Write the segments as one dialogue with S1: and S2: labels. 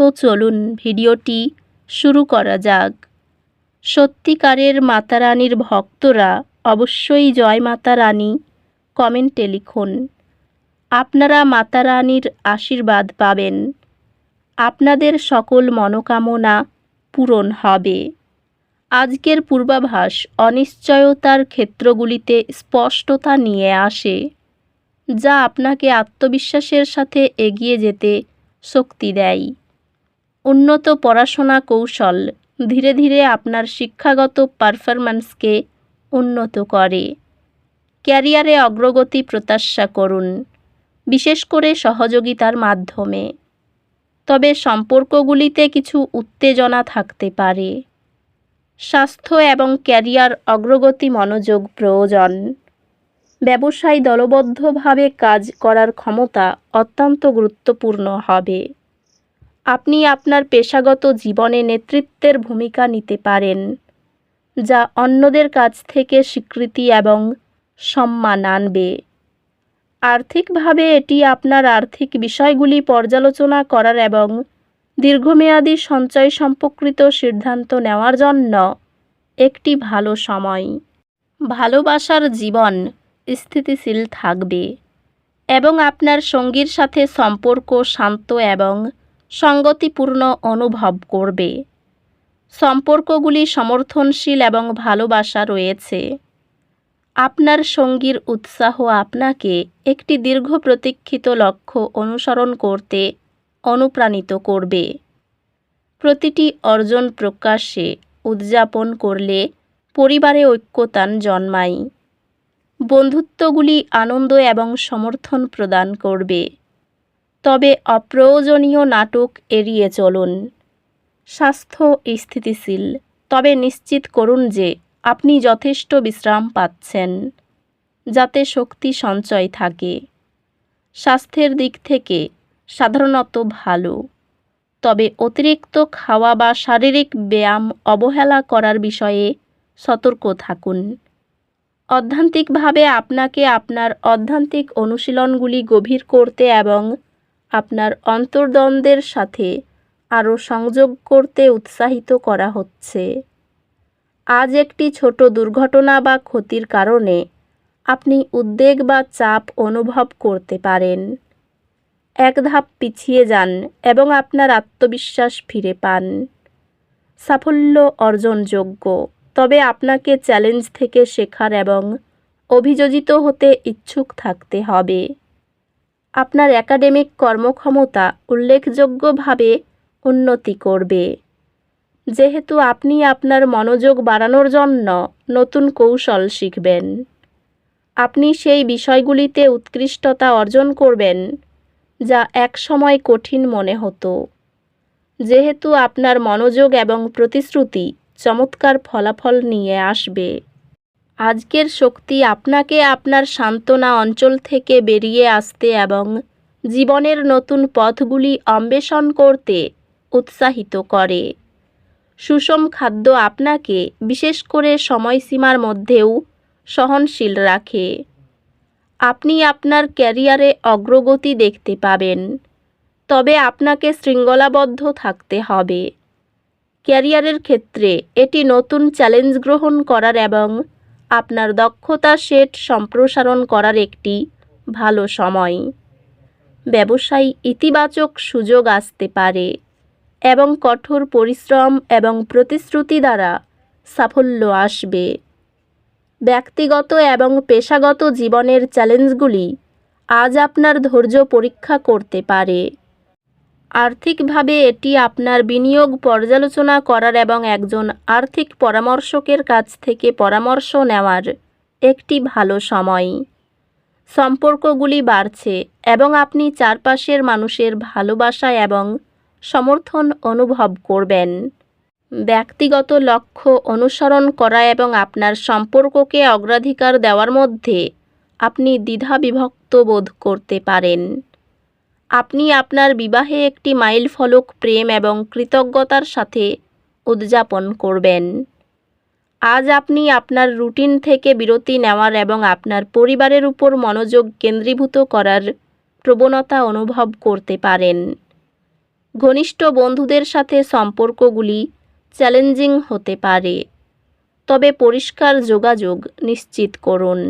S1: তো চলুন ভিডিওটি শুরু করা যাক। সত্যিকারের মাতারানীর ভক্তরা অবশ্যই জয় মাতা রানী কমেন্টে লিখুন। আপনারা মাতা রানীর আশীর্বাদ পাবেন। আপনাদের সকল মনোকামনা পূরণ হবে। আজকের পূর্বাভাস অনিশ্চয়তার ক্ষেত্রগুলিতে স্পষ্টতা নিয়ে আসে, যা আপনাকে আত্মবিশ্বাসের সাথে এগিয়ে যেতে শক্তি দেয়। উন্নত পড়াশোনা কৌশল ধীরে ধীরে আপনার শিক্ষাগত পারফরম্যান্সকে উন্নত করে। ক্যারিয়ারে অগ্রগতি প্রত্যাশা করুন, বিশেষ করে সহযোগিতার মাধ্যমে। তবে সম্পর্কগুলিতে কিছু উত্তেজনা থাকতে পারে। স্বাস্থ্য এবং ক্যারিয়ার অগ্রগতি মনোযোগ প্রয়োজন। ব্যবসায় দলবদ্ধভাবে কাজ করার ক্ষমতা অত্যন্ত গুরুত্বপূর্ণ হবে। আপনি আপনার পেশাগত জীবনে নেতৃত্বের ভূমিকা নিতে পারেন, যা অন্যদের কাছ থেকে স্বীকৃতি এবং সম্মান আনবে। আর্থিকভাবে এটি আপনার আর্থিক বিষয়গুলি পর্যালোচনা করার এবং দীর্ঘমেয়াদী সঞ্চয় সম্পর্কিত সিদ্ধান্ত নেওয়ার জন্য একটি ভালো সময়। ভালোবাসার জীবন স্থিতিশীল থাকবে এবং আপনার সঙ্গীর সাথে সম্পর্ক শান্ত এবং সঙ্গতিপূর্ণ অনুভব করবে। সম্পর্কগুলি সমর্থনশীল এবং ভালোবাসা রয়েছে। আপনার সঙ্গীর উৎসাহ আপনাকে একটি দীর্ঘ প্রতীক্ষিত লক্ষ্য অনুসরণ করতে অনুপ্রাণিত করবে। প্রতিটি অর্জন প্রকাশ্যে উদযাপন করলে পরিবারে ঐক্যতান জন্মায়। বন্ধুত্বগুলি আনন্দ এবং সমর্থন প্রদান করবে। তবে অপ্রয়োজনীয় নাটক এড়িয়ে চলুন। স্বাস্থ্য স্থিতিশীল, তবে নিশ্চিত করুন যে আপনি যথেষ্ট বিশ্রাম পাচ্ছেন, যাতে শক্তি সঞ্চয় থাকে। স্বাস্থ্যের দিক থেকে সাধারণত ভালো, তবে অতিরিক্ত খাওয়া বা শারীরিক ব্যায়াম অবহেলা করার বিষয়ে সতর্ক থাকুন। অধ্যান্তিকভাবে আপনাকে আপনার অধ্যান্তিক অনুশীলনগুলি গভীর করতে এবং আপনার অন্তর্দ্বন্দ্বের সাথে আরও সংযোগ করতে উৎসাহিত করা হচ্ছে। আজ একটি ছোট দুর্ঘটনা বা ক্ষতির কারণে আপনি উদ্বেগ বা চাপ অনুভব করতে পারেন। এক ধাপ পিছিয়ে যান এবং আপনার আত্মবিশ্বাস ফিরে পান। সাফল্য অর্জনযোগ্য, তবে আপনাকে চ্যালেঞ্জ থেকে শেখার এবং অভিযোজিত হতে ইচ্ছুক থাকতে হবে। আপনার একাডেমিক কর্মক্ষমতা উল্লেখযোগ্যভাবে উন্নতি করবে। যেহেতু আপনি আপনার মনোযোগ বাড়ানোর জন্য নতুন কৌশল শিখবেন। আপনি সেই বিষয়গুলিতে উৎকৃষ্টতা অর্জন করবেন, যা একসময় কঠিন মনে হতো। যেহেতু আপনার মনোযোগ এবং প্রতিশ্রুতি চমৎকার ফলাফল নিয়ে আসবে। আজকের শক্তি আপনাকে আপনার সান্ত্বনা অঞ্চল থেকে বেরিয়ে আসতে এবং জীবনের নতুন পথগুলি অন্বেষণ করতে উৎসাহিত করে। সুষম খাদ্য আপনাকে বিশেষ করে সময়সীমার মধ্যেও সহনশীল রাখে। আপনি আপনার ক্যারিয়ারে অগ্রগতি দেখতে পাবেন। তবে আপনাকে শৃঙ্খলাবদ্ধ থাকতে হবে। ক্যারিয়ারের ক্ষেত্রে এটি নতুন চ্যালেঞ্জ গ্রহণ করার এবং আপনার দক্ষতা সেট সম্প্রসারণ করার একটি ভালো সময়। ব্যবসায় ইতিবাচক সুযোগ আসতে পারে এবং কঠোর পরিশ্রম এবং প্রতিশ্রুতি দ্বারা সাফল্য আসবে। ব্যক্তিগত এবং পেশাগত জীবনের চ্যালেঞ্জগুলি আজ আপনার ধৈর্য পরীক্ষা করতে পারে। আর্থিকভাবে এটি আপনার বিনিয়োগ পর্যালোচনা করার এবং একজন আর্থিক পরামর্শকের কাছ থেকে পরামর্শ নেওয়ার একটি ভালো সময়। সম্পর্কগুলি বাড়ছে এবং আপনি চারপাশের মানুষের ভালোবাসা এবং সমর্থন অনুভব করবেন। ব্যক্তিগত লক্ষ্য অনুসরণ করা এবং আপনার সম্পর্ককে অগ্রাধিকার দেওয়ার মধ্যে আপনি দ্বিধাবিভক্ত বোধ করতে পারেন। আপনি আপনার বিবাহে একটি মাইল ফলক প্রেম এবং কৃতজ্ঞতার সাথে উদযাপন করবেন। আজ আপনি আপনার রুটিন থেকে বিরতি নেওয়ার এবং আপনার পরিবারের উপর মনোযোগ কেন্দ্রীভূত করার প্রবণতা অনুভব করতে পারেন। ঘনিষ্ঠ বন্ধুদের সাথে সম্পর্কগুলি চ্যালেঞ্জিং হতে পারে। তবে পরিষ্কার যোগাযোগ নিশ্চিত করুন।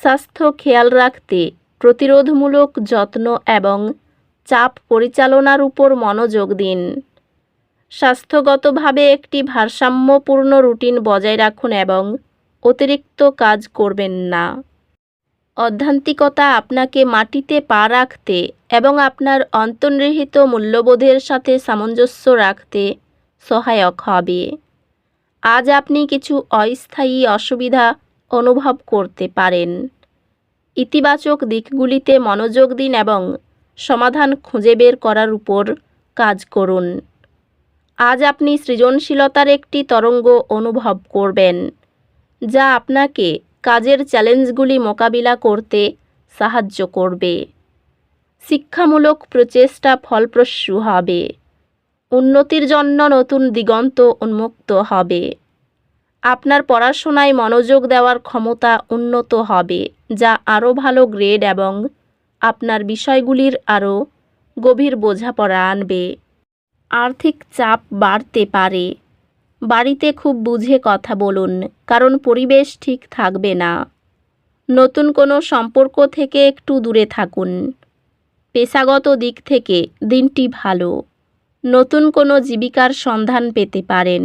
S1: স্বাস্থ্য খেয়াল রাখতে প্রতিরোধমূলক যত্ন এবং চাপ পরিচালনার উপর মনোযোগ দিন। স্বাস্থ্যগতভাবে একটি ভারসাম্যপূর্ণ রুটিন বজায় রাখুন এবং অতিরিক্ত কাজ করবেন না। অধ্যান্তিকতা আপনাকে মাটিতে পা রাখতে এবং আপনার অন্তর্নিহিত মূল্যবোধের সাথে সামঞ্জস্য রাখতে সহায়ক হবে। আজ আপনি কিছু অস্থায়ী অসুবিধা অনুভব করতে পারেন। ইতিবাচক দিকগুলিতে মনোযোগ দিন এবং সমাধান খুঁজে বের করার উপর কাজ করুন। আজ আপনি সৃজনশীলতার একটি তরঙ্গ অনুভব করবেন, যা আপনাকে কাজের চ্যালেঞ্জগুলি মোকাবিলা করতে সাহায্য করবে। শিক্ষামূলক প্রচেষ্টা ফলপ্রসূ হবে। উন্নতির জন্য নতুন দিগন্ত উন্মুক্ত হবে। আপনার পড়াশোনায় মনোযোগ দেওয়ার ক্ষমতা উন্নত হবে, যা আরও ভালো গ্রেড এবং আপনার বিষয়গুলির আরও গভীর বোঝাপড়া আনবে। আর্থিক চাপ বাড়তে পারে। বাড়িতে খুব বুঝে কথা বলুন, কারণ পরিবেশ ঠিক থাকবে না। নতুন কোনো সম্পর্ক থেকে একটু দূরে থাকুন। পেশাগত দিক থেকে দিনটি ভালো। নতুন কোনো জীবিকার সন্ধান পেতে পারেন।